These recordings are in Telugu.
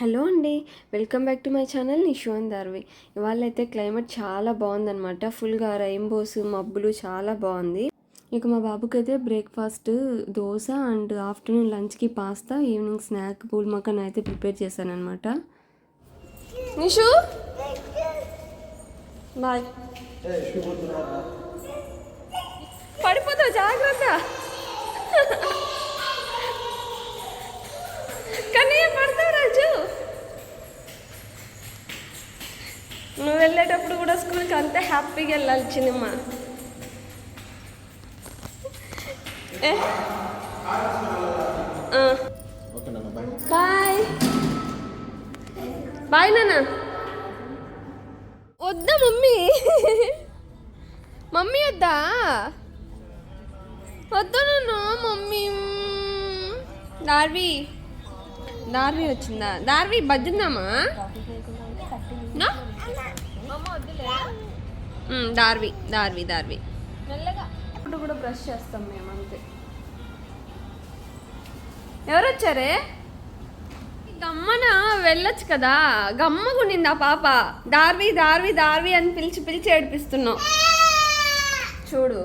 హలో అండి welcome back to my channel Nishon Darvi. ఇవాళ అయితే క్లైమేట్ చాలా బాగుందన్నమాట. ఫుల్గా రెయిన్బోస్ మబ్బులు చాలా బాగుంది. ఇక మా బాబుకి అయితే బ్రేక్ఫాస్ట్ దోశ అండ్ ఆఫ్టర్నూన్ లంచ్కి పాస్తా ఈవినింగ్ స్నాక్ పూల్ మక్కన్ అయితే ప్రిపేర్ చేశాను అనమాట నిషు! బాయ్. పడిపోతావు జాగ్రత్త. కూడా స్కూల్కి అంతే హ్యాపీగా వెళ్ళాలి సినిమా బాయ్. బాయ్ నాన్న. వద్దా మమ్మీ? మమ్మీ వద్దా? వద్దా నన్ను మమ్మీ. దార్వి దార్వి వచ్చిందా? దార్వి బజ్జిందామా దార్వి దార్వి దార్వి. మెల్లగా. ఇప్పుడు కూడా బ్రష్ చేస్తాం మేము అంతే. ఎవరు వచ్చారే గమ్మన వెళ్ళొచ్చు కదా. గమ్మగుండింది ఆ పాప? దార్వి దార్వి దార్వి అని పిలిచి పిలిచి ఏడిపిస్తున్నావు చూడు.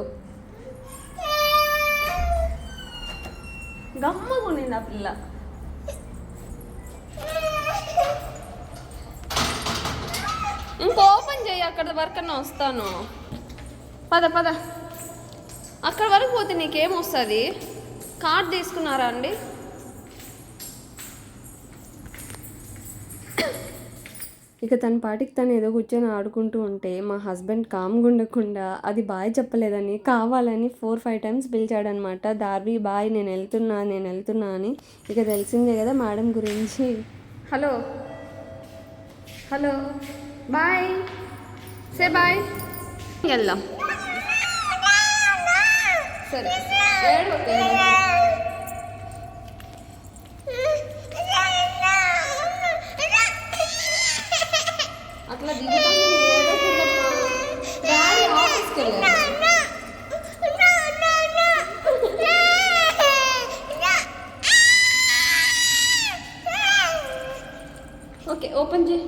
గమ్మగుండింది ఆ పిల్ల? ఇంకో అక్కడ వరకు అన్న వస్తాను. పద పద. అక్కడ వరకు పోతే నీకేం వస్తుంది? కార్డ్ తీసుకున్నారా అండి? ఇక తన పాటికి తను ఏదో కూర్చొని ఆడుకుంటూ ఉంటే మా హస్బెండ్ కామ్గా ఉండకుండా అది బాయ్ చెప్పలేదని కావాలని ఫోర్ ఫైవ్ టైమ్స్ పిలిచాడనమాట. దార్వి బాయ్ నేను వెళ్తున్నా నేను వెళ్తున్నా అని. ఇక తెలిసిందే కదా మేడం గురించి. Hello. Hello. Bye. Say bye వెళ్దాం సరే. అట్లా దిగుతాను. డాడీ ఆఫీస్కి ఓకే ఓపెన్ చేయి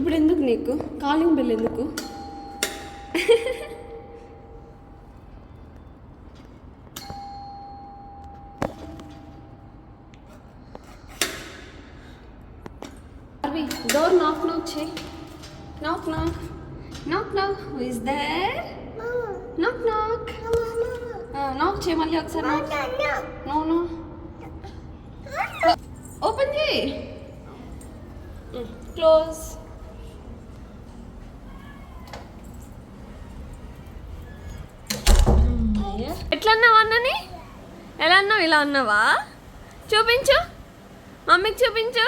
ఇప్పుడు ఎందుకు నీకు? కాలింగ్ బెల్ ఎందుకు? అర్వి డోర్ నాక్ నాక్ చేయి. నాక్ నాక్ నాక్ నాక్ ఇస్ దేర్ నాక్ నాక్ నాక్ చేయి మళ్ళీ ఒకసారి నో నో ఓపెన్ చేయి. క్లోజ్ ఎట్లా అన్నావు అన్నని? ఎలా అన్నావు? ఇలా అన్నావా? చూపించు. మమ్మీకి చూపించు.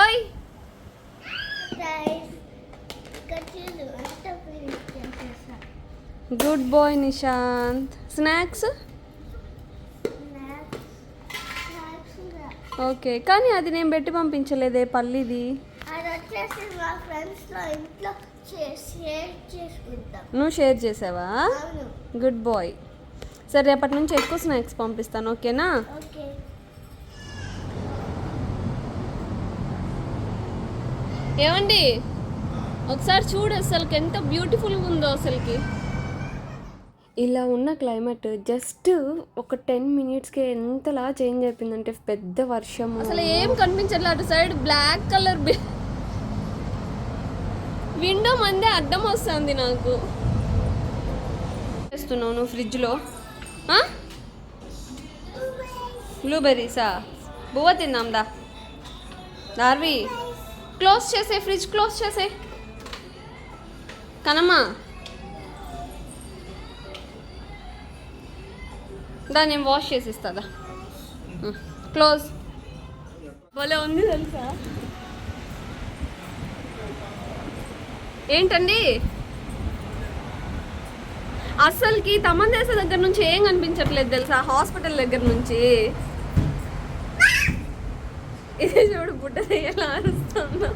ఓయ్. Good boy Nishant snacks okay కానీ అది నేను పెట్టి పంపించలేదే పల్లిది. అది వచ్చేసి మా ఫ్రెండ్స్లో ఇంట్లో. నువ్వు షేర్ చేసావా? Good boy. సరే రేపటి నుంచి ఎక్కువ స్నాక్స్ పంపిస్తాను ఓకేనా? ఓకే. ఏమండి? ఒకసారి చూడు అసలుకి ఎంత బ్యూటిఫుల్గా ఉందో అసలుకి. ఇలా ఉన్న క్లైమేట్ జస్ట్ ఒక టెన్ మినిట్స్కి ఎంతలా చేంజ్ అయిపోయిందంటే పెద్ద వర్షం అసలు ఏం కనిపించట్లేదు. అటు సైడ్ బ్లాక్ కలర్ విండో మందే అడ్డం వస్తుంది నాకు. చేస్తున్నావు నువ్వు ఫ్రిడ్జ్లో? బ్లూబెర్రీసా? బువ్వ తిందాం దా. దార్వి క్లోజ్ చేసే ఫ్రిడ్జ్ క్లోజ్ చేసే. కనమ్మా. దా నేను వాష్ చేసి ఇస్తుందా క్లోజ్. భలే ఉంది తెలుసా? ఏంటండి? అసలుకి తమందేశ దగ్గర నుంచి ఏం కనిపించట్లేదు తెలుసా? హాస్పిటల్ దగ్గర నుంచి. ఇది చూడు బుడ్డ ఎలా అరుస్తున్నా.